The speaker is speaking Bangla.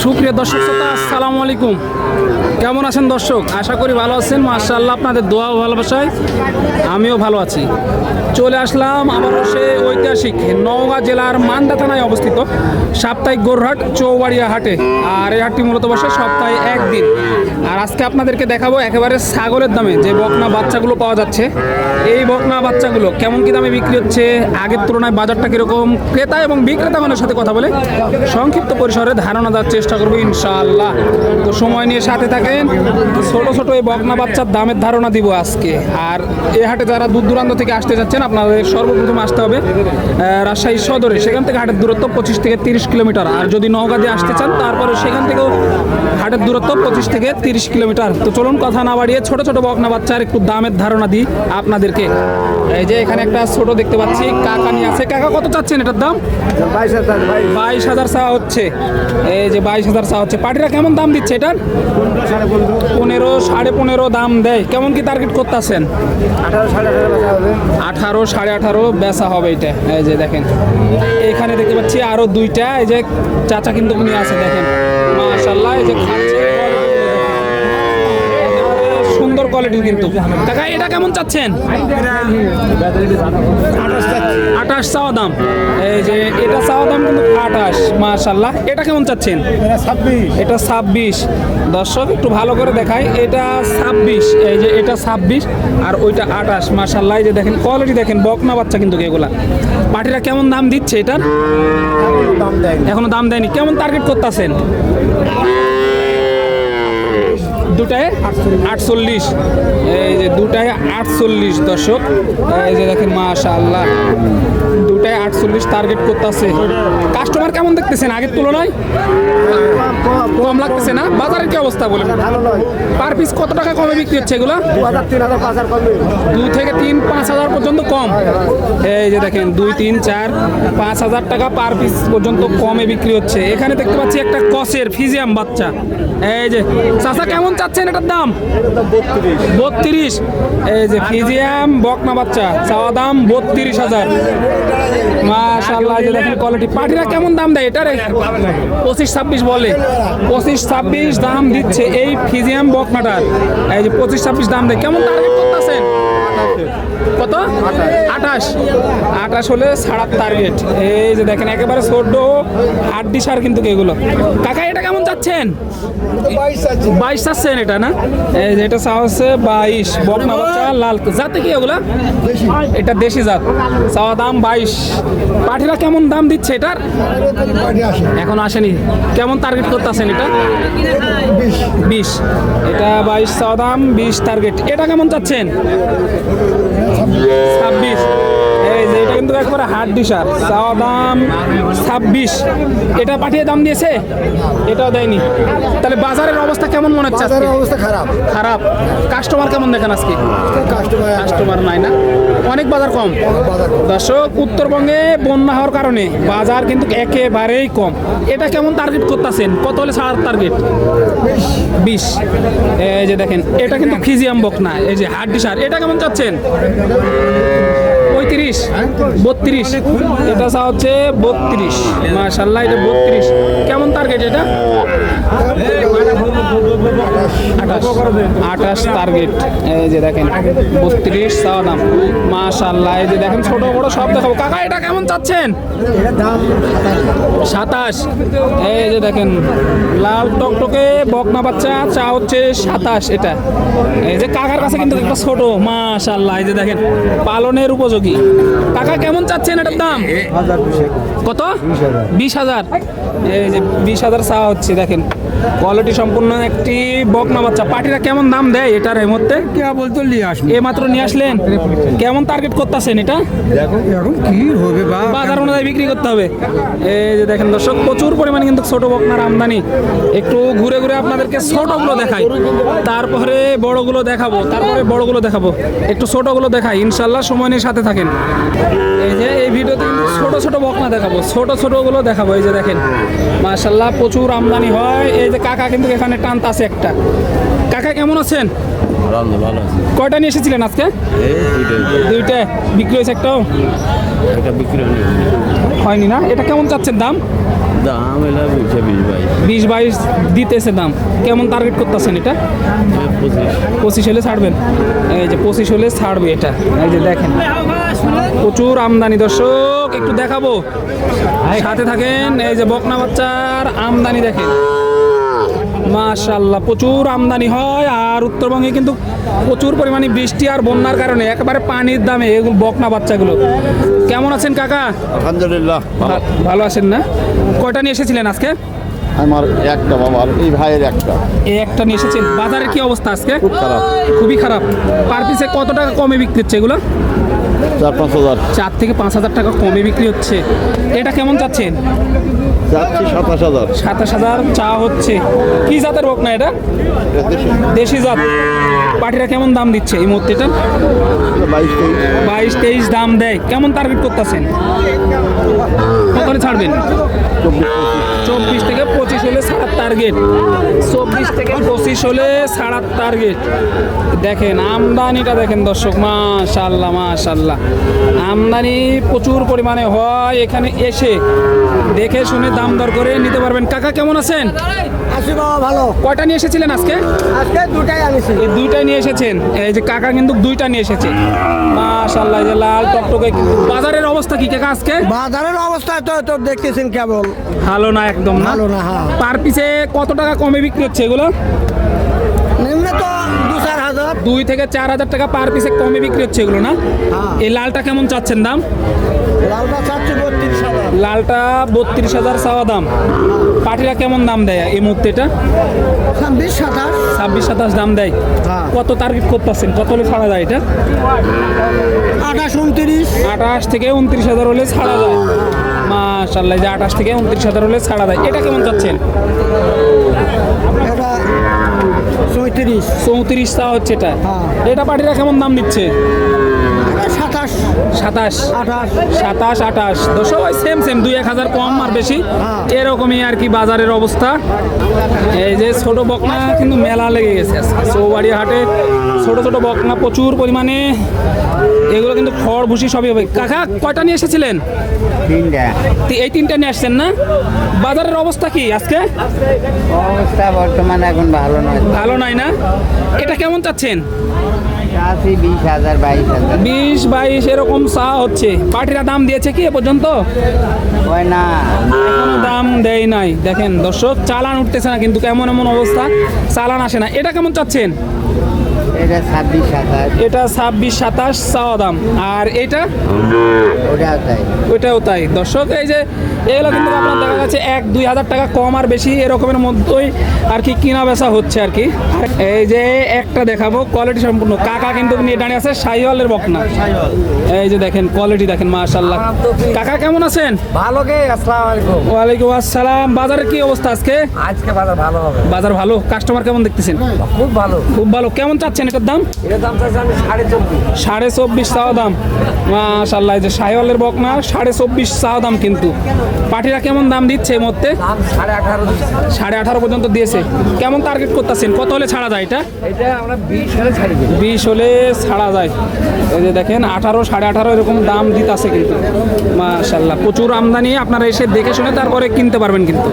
সুপ্রিয় দর্শক শ্রোতা, আসসালামু আলাইকুম। কেমন আছেন দর্শক? আশা করি ভালো আছেন। মাশাআল্লাহ আপনাদের দোয়া ও ভালোবাসায় আমিও ভালো আছি। চলে আসলাম আবারও সে ঐতিহাসিক নওগাঁ জেলার মান্দা থানায় অবস্থিত সাপ্তাহিক গোরহাট চৌবাড়িয়া হাটে। আর এই হাটটি মূলত বসে সপ্তাহে একদিন। আর আজকে আপনাদেরকে দেখাবো একেবারে ছাগলের দামে যে বকনা বাচ্চাগুলো পাওয়া যাচ্ছে। এই বকনা বাচ্চাগুলো কেমন কি দামে বিক্রি হচ্ছে? আগের তুলনায় বাজারটা কীরকম? ক্রেতা এবং বিক্রেতাগণের সাথে কথা বলে সংক্ষিপ্ত পরিসরে ধারণা দেওয়ার চেষ্টা করব ইনশাআল্লাহ। তো সময় নিয়ে সাথে থাকেন। ছোট ছোট এই বকনা বাচ্চার দামের ধারণা দিব আজকে। আর এই হাটে যারা দূর দূরান্ত থেকে আসতে যাচ্ছেন আপনাদের সর্বপ্রথম আসতে হবে রাজশাহী সদরে। সেখান থেকে হাটের দূরত্ব পঁচিশ থেকে তিরিশ কিলোমিটার। আর যদি নওগাঁ দিয়ে আসতে চান তারপরে সেখান থেকেও হাটের দূরত্ব পঁচিশ থেকে তিরিশ কিলোমিটার। তো চলুন কথা না বাড়িয়ে ছোট ছোট বকনা বাচ্চার একটু দামের ধারণা দিই আপনাদেরকে। এই যে এখানে একটা ছোট দেখতে পাচ্ছি কাকা নিয়ে আছে। কাকা কত চাচ্ছেন এটার দাম? বাইশ হাজার বাইশ। হাজার চা হচ্ছে। এই যে বাইশ হাজার চা হচ্ছে। পার্টিরা কেমন দাম দিচ্ছে এটার? পনেরো, সাড়ে পনেরো দাম দেয়। কেমন কি টার্গেট করতেছেন? আঠারো, সাড়ে আঠারো বেচা হবে এটা। এই যে দেখেন। এখানে দেখতে পাচ্ছি আরও দুইটা। এই যে চাচা কিন্তু আছে, দেখেন। মাশাল্লাহ এই যে খাচ্ছে একেবারে সুন্দর কোয়ালিটির কিন্তু। কাকা এটা কেমন চাচ্ছেন? আঠাশ চাওয়া দাম। এই যে এটা চাওয়া দাম কিন্তু আঠাশ মাশাল্লাহ এটা কেমন চাচ্ছেন? এটা ছাব্বিশ। দর্শক একটু ভালো করে দেখাই এটা ছাব্বিশ এই যে এটা ছাব্বিশ আর ওইটা আঠাশ মার্শাল্লাহ এই যে দেখেন কোয়ালিটি দেখেন বকনা বাচ্চা কিন্তু এগুলা। পাটিরা কেমন দাম দিচ্ছে এটার? এখনও দাম দেয়নি। কেমন টার্গেট করতেছেন? দুটায় আটচল্লিশ। এই যে দুটায় আটচল্লিশ দর্শক। এই যে দেখেন মাশাআল্লাহ। আটচল্লিশ টার্গেট করতেছে। কাস্টমার কেমন দেখতেছেন আগের তুলনায়? কম লাগতেছে না? বাজারের কি অবস্থা বলে পার পিস কত টাকা কমে বিক্রি হচ্ছে এগুলা? দু থেকে তিন পাঁচ হাজার পর্যন্ত কম। এই যে দেখেন দুই তিন চার পাঁচ হাজার টাকা পার পিস পর্যন্ত কমে বিক্রি হচ্ছে। এখানে দেখতে পাচ্ছি একটা কসের ফিজিয়াম বাচ্চা। এই যে চাচা কেমন চাচ্ছেন এটার দাম? বত্রিশ। এই যে ফিজিয়াম বকনা বাচ্চা চাওয়া দাম বত্রিশ হাজার। মাশাল্লাহ এই কোয়ালিটি পাটিরা কেমন দাম দেয় এটারে পঁচিশ ছাব্বিশ বলে। পঁচিশ ছাব্বিশ দাম দিচ্ছে এই ফিজিয়াম বকনাটার। এই যে পঁচিশ ছাব্বিশ দাম দেয়। কেমন টার্গেট করতেছেন? কত? আঠাশ। আঠাশ হলে ছাড়ার টার্গেট এই যে দেখেন একেবারে ছোট হাড্ডি সার কিন্তু এগুলো। কাকা এটা কেমন চাচ্ছেন? বাইশ চাচ্ছেন এটা না? এই যে এটা চা হচ্ছে বাইশ। বকনা বাচ্চা লাল জাতে কি এগুলা? এটা দেশি জাত। চাওয়া দাম বাইশ। পাঠিরা কেমন দাম দিচ্ছে এটার? এখন আসেনি। কেমন টার্গেট করতেছেন এটা? বিশ। এটা বাইশ চাওয়া দাম বিশ টার্গেট এটা কেমন চাচ্ছেন? ছাব্বিশ। এই কিন্তু একবারে হাট দিশার চাওয়া দাম ছাব্বিশ। এটা পাঠিয়ে দাম দিয়েছে? এটাও দেয়নি। তাহলে বাজারের অবস্থা কেমন মনে হচ্ছে আজকে? অবস্থা খারাপ। খারাপ। কাস্টমার কেমন দেখেন আজকে? কাস্টমার কাস্টমার নাই না? অনেক বাজার কম। দর্শক উত্তরবঙ্গে বন্যা হওয়ার কারণে বাজার কিন্তু একেবারেই কম। এটা কেমন টার্গেট করতেছেন? কত হলে ছাড়ার টার্গেট বিশ। এই যে দেখেন এটা কিন্তু ফিজিয়াম বক না এই যে হাড্ডি সার এটা কেমন চাচ্ছেন? পঁয়ত্রিশ বত্রিশ। এটা চা হচ্ছে বত্রিশ। মাশাল্লাহ এটা বত্রিশ। কেমন টার্গেট এটা? আঠাশ। টার্গেট এই যে দেখেন, বত্রিশ চাওয়া দাম। মাশাল্লাহ এই যে দেখেন, ছোট বড় সব দেখাবো। কাকা, এটা কেমন চাচ্ছেন? সাতাশ। এই যে দেখেন, লাল টকটকে বকনা বাচ্চা, চা হচ্ছে সাতাশ এটা। এই যে কাকার কাছে কিন্তু একটা ছোট মাশাল্লাহ এই যে দেখেন, পালনের উপযোগী। কাকা, কেমন চাচ্ছেন এটার দাম? কত? বিশ হাজার। এই যে বিশ হাজার চা হচ্ছে, দেখেন। কোয়ালিটি সম্পূর্ণ একটি বকনা বাচ্চা। পার্টিরা কেমন দাম দেয় এটার এই মধ্যে বলতো নিয়ে আসবে এ মাত্র নিয়ে আসলেন? কেমন টার্গেট করতেছেন এটা? এখন কি হবে বাজার অনুযায়ী বিক্রি করতে হবে। এই যে দেখেন দর্শক, প্রচুর পরিমাণে কিন্তু ছোট বকনার আমদানি। একটু ঘুরে ঘুরে আপনাদেরকে ছোটগুলো দেখাই। তারপরে বড়গুলো দেখাবো, তারপরে বড়গুলো দেখাবো। একটু ছোটগুলো দেখাই। ইনশাল্লাহ সময় নিয়ে সাথে থাকেন। এই যে এই ভিডিওতে কিন্তু ছোট ছোট বকনা দেখাবো ছোট ছোটগুলো দেখাবো এই যে দেখেন। মাশাল্লাহ প্রচুর আমদানি হয়। এই যে কাকা কিন্তু এখানে টানতে আছে একটা। কাকা কেমন আছেন? কয়টা নিয়ে এসেছিলেন আজকে? দুইটা। বিক্রি হয়েছে একটাও? এটা বিক্রি হয়নি। না? এটা কেমন চাচ্ছেন দাম? দাম বিশ বাইশ। দিতেছে দাম। কেমন টার্গেট করতেছেন এটা? পঁচিশ হলে ছাড়বেন। এই যে পঁচিশ হলে ছাড়বে এটা। এই যে দেখেন। প্রচুর আমদানি দর্শক একটু দেখাবো। সাথে থাকেন এই যে বকনা বাচ্চার আমদানি দেখেন। মাশাল্লাহ প্রচুর আমদানি হয় আর উত্তরবঙ্গে কিন্তু প্রচুর পরিমাণে বৃষ্টি আর বন্যার কারণে একেবারে পানির দামে এগুলো বকনা বাচ্চাগুলো। কেমন আছেন কাকা? আলহামদুলিল্লাহ ভালো আছেন না? কয়টা নিয়ে এসেছিলেন আজকে? আমার একটা বাবার এই ভাইয়ের একটা। এই একটা নিয়ে এসেছেন। বাজারের কি অবস্থা আজকে? খুব খারাপ। খুবই খারাপ। পার পিসে কত টাকা কমে বিক্রি হচ্ছে এগুলো? চার পাঁচ হাজার। চার থেকে পাঁচ হাজার টাকা কমে বিক্রি হচ্ছে। এটা কেমন চাচ্ছেন? যাচ্ছি সাতাশ হাজার। সাতাশ হাজার চা হচ্ছে। কি জাতের হোক না এটা দেশি। জাত। পাটিরা কেমন দাম দিচ্ছে এই মুহূর্তে এটা? বাইশ তেইশ। বাইশ তেইশ দাম দেয়। কেমন টার্গেট করতেছেন? কত ছাড়বেন? চব্বিশ। চব্বিশ থেকে পঁচিশ হলে ছাড়ার টার্গেট চব্বিশ থেকে পঁচিশ হলে ছাড়ার টার্গেট দেখেন আমদানিটা দেখেন দর্শক মাশাল্লাহ মাশাল্লাহ। আমদানি প্রচুর পরিমাণে হয় এখানে এসে। দেখে শুনে দাম দর করে নিতে পারবেন। কাকা কেমন আছেন? আসি বাবা ভালো। কয়টা নিয়ে এসেছিলেন আজকে? আজকে দুটাই আনিছি। এই দুইটাই নিয়ে এসেছেন? এই যে কাকা কিন্তু দুইটা নিয়ে এসেছে। মাশাল্লাহ এই যে লাল টকটকে। বাজারের অবস্থা কি কাকা আজকে? বাজারের অবস্থা তো তো দেখতেছেন কেবল। ভালো না একদম না ভালো না, হ্যাঁ। পার পিসে কত টাকা কমে বিক্রি হচ্ছে এগুলো নিম্ন তো দু চার হাজার দুই থেকে চার হাজার টাকা পার পিসে কমে বিক্রি হচ্ছে এগুলো না? হ্যাঁ। এই লালটা কেমন চাচ্ছেন দাম? লালটা বত্রিশ হাজার। চাওয়া দাম। পাটিরা কেমন দাম দেয় এই মুহূর্তে এটা? ছাব্বিশ সাতাশ। ছাব্বিশ সাতাশ দাম দেয়। হ্যাঁ। কত টার্গেট করতেছেন? কত হলে ছাড়া যায় এটা? আঠাশ উনত্রিশ। আঠাশ থেকে উনত্রিশ হাজার হলে ছাড়া যায়। মাশাল্লাহ যে আঠাশ থেকে উনত্রিশ হাজার হলে ছাড়া যায়। এটা কেমন চাচ্ছেন? চৌত্রিশ। চৌত্রিশ টা হচ্ছে এটা। হ্যাঁ। এটা পাটিরা কেমন দাম দিচ্ছে? এটা সাতাশ আঠাশ। সাতাশ আঠাশ। দুশো ওই সেম সেম দুই এক হাজার কম আর বেশি। হ্যাঁ। এরকমই আর কি বাজারের অবস্থা। এই যে ছোট বকনা কিন্তু মেলা লেগে গেছে। চৌবাড়ি হাটে ছোট ছোট বকনা প্রচুর পরিমাণে। এগুলো কিন্তু খড় ভুসি সবই হবে। কাকা কয়টা নিয়ে এসেছিলেন? তিনটা। তি- এই তিনটা নিয়ে আসছেন না? বাজারের অবস্থা কি আজকে? অবস্থা বর্তমান এখন ভালো নয়। ভালো নাই না? এটা কেমন চাচ্ছেন? চাষি বিশ হাজার বাইশ হাজার। বিশ বাইশ এরকম চা হচ্ছে। পার্টিরা দাম দিয়েছে কি এ পর্যন্ত? হয় না। দাম দেয় নাই। দেখেন দর্শক চালান উঠতেছে না কিন্তু কেমন এমন অবস্থা চালান আসে না। এটা কেমন চাচ্ছেন? এটা ছাব্বিশ হাজার এটা ছাব্বিশ সাতাশ চাওয়া দাম। আর এটা? ওটাও তাই। ওইটাও তাই। দর্শক এই যে এগুলো কিন্তু আপনার দেখা যাচ্ছে এক দুই হাজার টাকা কম আর বেশি এরকমের মধ্যেই আর কি কিনা বেচা হচ্ছে আর কি। এই যে একটা দেখাবো কোয়ালিটি সম্পূর্ণ। কাকা কিন্তু নিয়ে দাঁড়িয়ে আছে সাইওয়ালের বকনা। এই যে দেখেন কোয়ালিটি দেখেন মাশাল্লাহ কাকা কেমন আছেন? ভালো কে? আসসালাম আলাইকুম। ওয়ালাইকুম আসসালাম। বাজারের কি অবস্থা আজকে? আজকে বাজার ভালো হবে। বাজার ভালো? কাস্টমার কেমন দেখতেছেন? খুব ভালো। খুব ভালো। কেমন চাচ্ছেন এটার দাম? সাড়ে চব্বিশ। চাওয়া দাম। মাশাল্লাহ যে সাহেওয়ালের বকনা সাড়ে চব্বিশ চাওয়া দাম কিন্তু। পাটিরা কেমন দাম দিচ্ছে এই মধ্যে সাড়ে আঠারো পর্যন্ত দিয়েছে। কেমন টার্গেট করতেছেন? কত হলে ছাড়া যায় এটা? বিশ হলে ছাড়ি যায়। এই যে দেখেন আঠারো সাড়ে আঠারো এরকম দাম দিতেছে কিন্তু। মাশাল্লাহ প্রচুর আমদানি আপনারা এসে দেখে শুনে তারপরে কিনতে পারবেন কিন্তু।